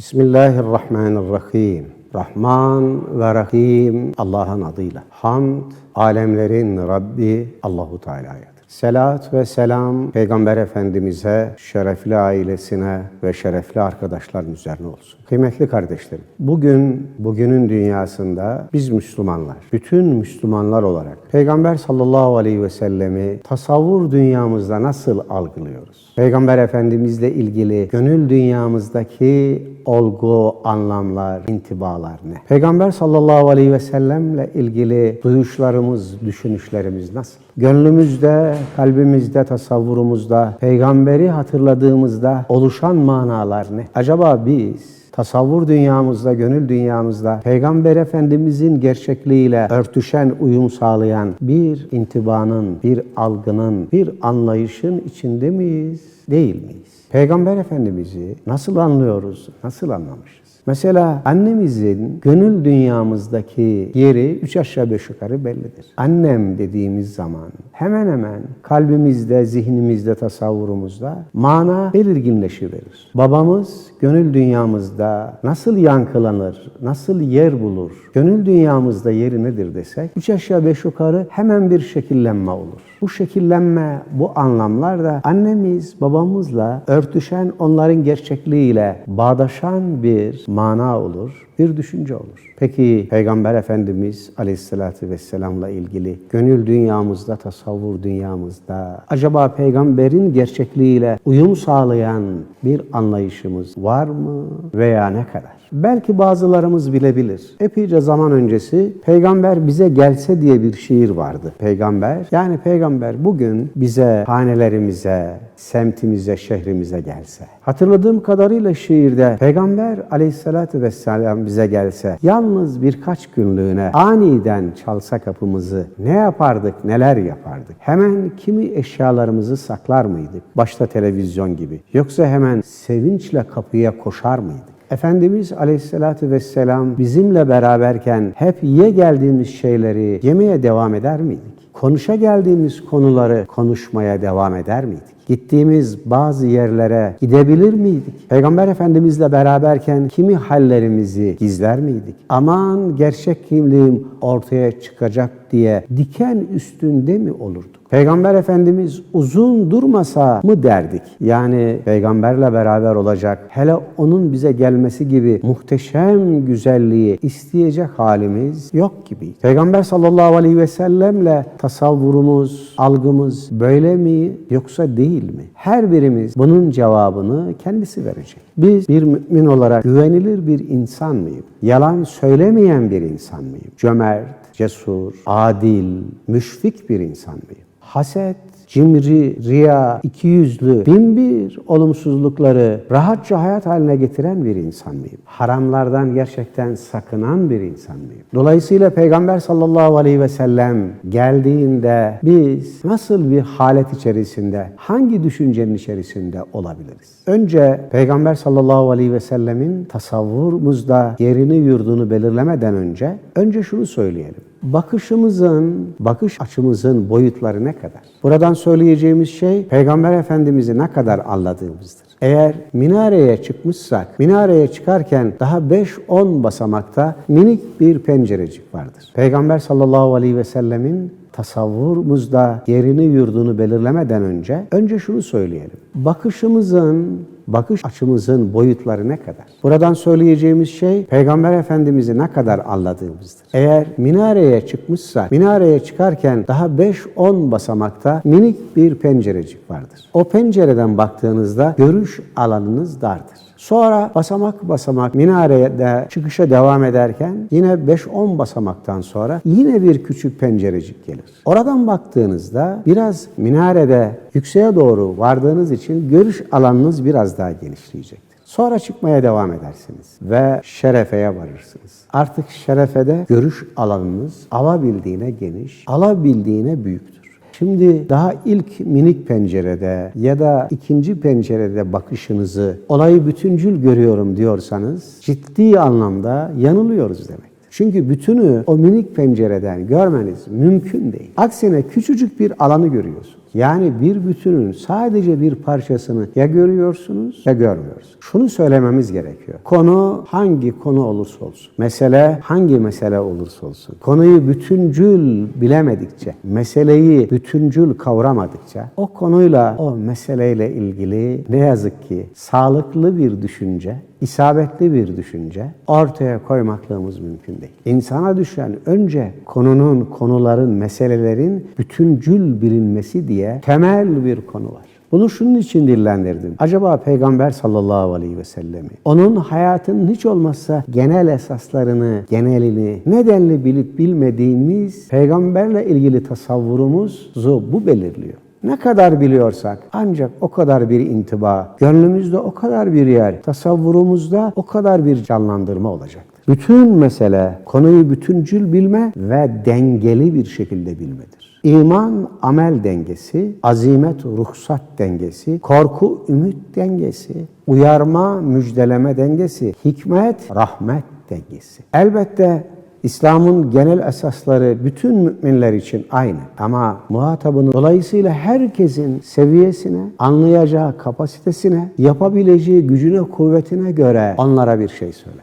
Bismillahirrahmanirrahim. Rahman ve Rahim Allah'ın adıyla. Hamd alemlerin Rabbi Allahu Teala'yadır. Selat ve selam Peygamber Efendimiz'e, şerefli ailesine ve şerefli arkadaşların üzerine olsun. Kıymetli kardeşlerim, bugün, bugünün dünyasında biz Müslümanlar, bütün Müslümanlar olarak Peygamber sallallahu aleyhi ve sellemi tasavvur dünyamızda nasıl algılıyoruz? Peygamber Efendimizle ilgili gönül dünyamızdaki olgu, anlamlar, intibalar ne? Peygamber sallallahu aleyhi ve sellemle ilgili duyuşlarımız, düşünüşlerimiz nasıl? Gönlümüzde, kalbimizde, tasavvurumuzda, peygamberi hatırladığımızda oluşan manalar ne? Acaba biz tasavvur dünyamızda, gönül dünyamızda Peygamber Efendimizin gerçekliğiyle örtüşen, uyum sağlayan bir intibanın, bir algının, bir anlayışın içinde miyiz, değil miyiz? Peygamber Efendimiz'i nasıl anlıyoruz, nasıl anlamışız? Mesela annemizin gönül dünyamızdaki yeri üç aşağı beş yukarı bellidir. Annem dediğimiz zaman hemen hemen kalbimizde, zihnimizde, tasavvurumuzda mana belirginleşiverir. Babamız gönül dünyamızda nasıl yankılanır, nasıl yer bulur, gönül dünyamızda yeri nedir desek üç aşağı beş yukarı hemen bir şekillenme olur. Bu şekillenme, bu anlamlar da annemiz babamızla örtüşen, onların gerçekliğiyle bağdaşan bir mana olur, bir düşünce olur. Peki Peygamber Efendimiz Aleyhisselatü Vesselam'la ilgili gönül dünyamızda, tasavvur dünyamızda acaba peygamberin gerçekliğiyle uyum sağlayan bir anlayışımız var mı veya ne kadar? Belki bazılarımız bilebilir. Epeyce zaman öncesi peygamber bize gelse diye bir şiir vardı. Peygamber yani peygamber bugün bize hanelerimize, semtimize, şehrimize gelse. Hatırladığım kadarıyla şiirde Peygamber aleyhissalatü vesselam bize gelse, yalnız birkaç günlüğüne aniden çalsa kapımızı ne yapardık, neler yapardık? Hemen kimi eşyalarımızı saklar mıydık? Başta televizyon gibi. Yoksa hemen sevinçle kapıya koşar mıydık? Efendimiz Aleyhisselatü Vesselam bizimle beraberken hep ye geldiğimiz şeyleri yemeye devam eder miydik? Konuşa geldiğimiz konuları konuşmaya devam eder miydik? Gittiğimiz bazı yerlere gidebilir miydik? Peygamber Efendimizle beraberken kimi hallerimizi gizler miydik? Aman gerçek kimliğim ortaya çıkacak diye diken üstünde mi olurduk? Peygamber Efendimiz uzun durmasa mı derdik? Yani peygamberle beraber olacak, hele onun bize gelmesi gibi muhteşem güzelliği isteyecek halimiz yok gibi. Peygamber sallallahu aleyhi ve sellemle tasavvurumuz, algımız böyle mi yoksa değil mi? Her birimiz bunun cevabını kendisi verecek. Biz bir mümin olarak güvenilir bir insan mıyım? Yalan söylemeyen bir insan mıyım? Cömert, cesur, adil, müşfik bir insan mıyım? Haset, cimri, riya, ikiyüzlü, bin bir olumsuzlukları rahatça hayat haline getiren bir insan mıyım? Haramlardan gerçekten sakınan bir insan mıyım? Dolayısıyla Peygamber sallallahu aleyhi ve sellem geldiğinde biz nasıl bir halet içerisinde, hangi düşüncenin içerisinde olabiliriz? Önce Peygamber sallallahu aleyhi ve sellemin tasavvurumuzda yerini yurdunu belirlemeden önce, önce şunu söyleyelim bakışımızın, bakış açımızın boyutları ne kadar? Buradan söyleyeceğimiz şey Peygamber Efendimiz'i ne kadar anladığımızdır. Eğer minareye çıkmışsak, minareye çıkarken daha 5-10 basamakta minik bir pencerecik vardır. Peygamber sallallahu aleyhi ve sellemin tasavvurumuzda yerini yurdunu belirlemeden önce önce şunu söyleyelim. Bakışımızın bakış açımızın boyutları ne kadar? Buradan söyleyeceğimiz şey Peygamber Efendimiz'i ne kadar anladığımızdır. Eğer minareye çıkmışsak, minareye çıkarken daha 5-10 basamakta minik bir pencerecik vardır. O pencereden baktığınızda görüş alanınız dardır. Sonra basamak basamak minareye de çıkışa devam ederken yine 5-10 basamaktan sonra yine bir küçük pencerecik gelir. Oradan baktığınızda biraz minarede yükseğe doğru vardığınız için görüş alanınız biraz daha genişleyecektir. Sonra çıkmaya devam edersiniz ve şerefeye varırsınız. Artık şerefede görüş alanınız alabildiğine geniş, alabildiğine büyüktür. Şimdi daha ilk minik pencerede ya da ikinci pencerede bakışınızı olayı bütüncül görüyorum diyorsanız ciddi anlamda yanılıyoruz demek. Çünkü bütünü o minik pencereden görmeniz mümkün değil. Aksine küçücük bir alanı görüyorsunuz. Yani bir bütünün sadece bir parçasını ya görüyorsunuz ya görmüyorsunuz. Şunu söylememiz gerekiyor. Konu hangi konu olursa olsun, mesele hangi mesele olursa olsun, konuyu bütüncül bilemedikçe, meseleyi bütüncül kavramadıkça o konuyla, o meseleyle ilgili ne yazık ki sağlıklı bir düşünce, isabetli bir düşünce ortaya koymaklığımız mümkün değil. İnsana düşen önce konunun, konuların, meselelerin bütüncül bilinmesi diye temel bir konu var. Bunu şunun için dillendirdim. Acaba Peygamber sallallahu aleyhi ve sellemi, onun hayatının hiç olmazsa genel esaslarını, genelini nedenli bilip bilmediğimiz peygamberle ilgili tasavvurumuzu bu belirliyor. Ne kadar biliyorsak ancak o kadar bir intiba, gönlümüzde o kadar bir yer, tasavvurumuzda o kadar bir canlandırma olacaktır. Bütün mesele konuyu bütüncül bilme ve dengeli bir şekilde bilmedir. İman amel dengesi, azimet ruhsat dengesi, korku ümit dengesi, uyarma müjdeleme dengesi, hikmet rahmet dengesi. Elbette İslam'ın genel esasları bütün müminler için aynı. Ama muhatabının dolayısıyla herkesin seviyesine, anlayacağı kapasitesine, yapabileceği gücüne, kuvvetine göre onlara bir şey söyle.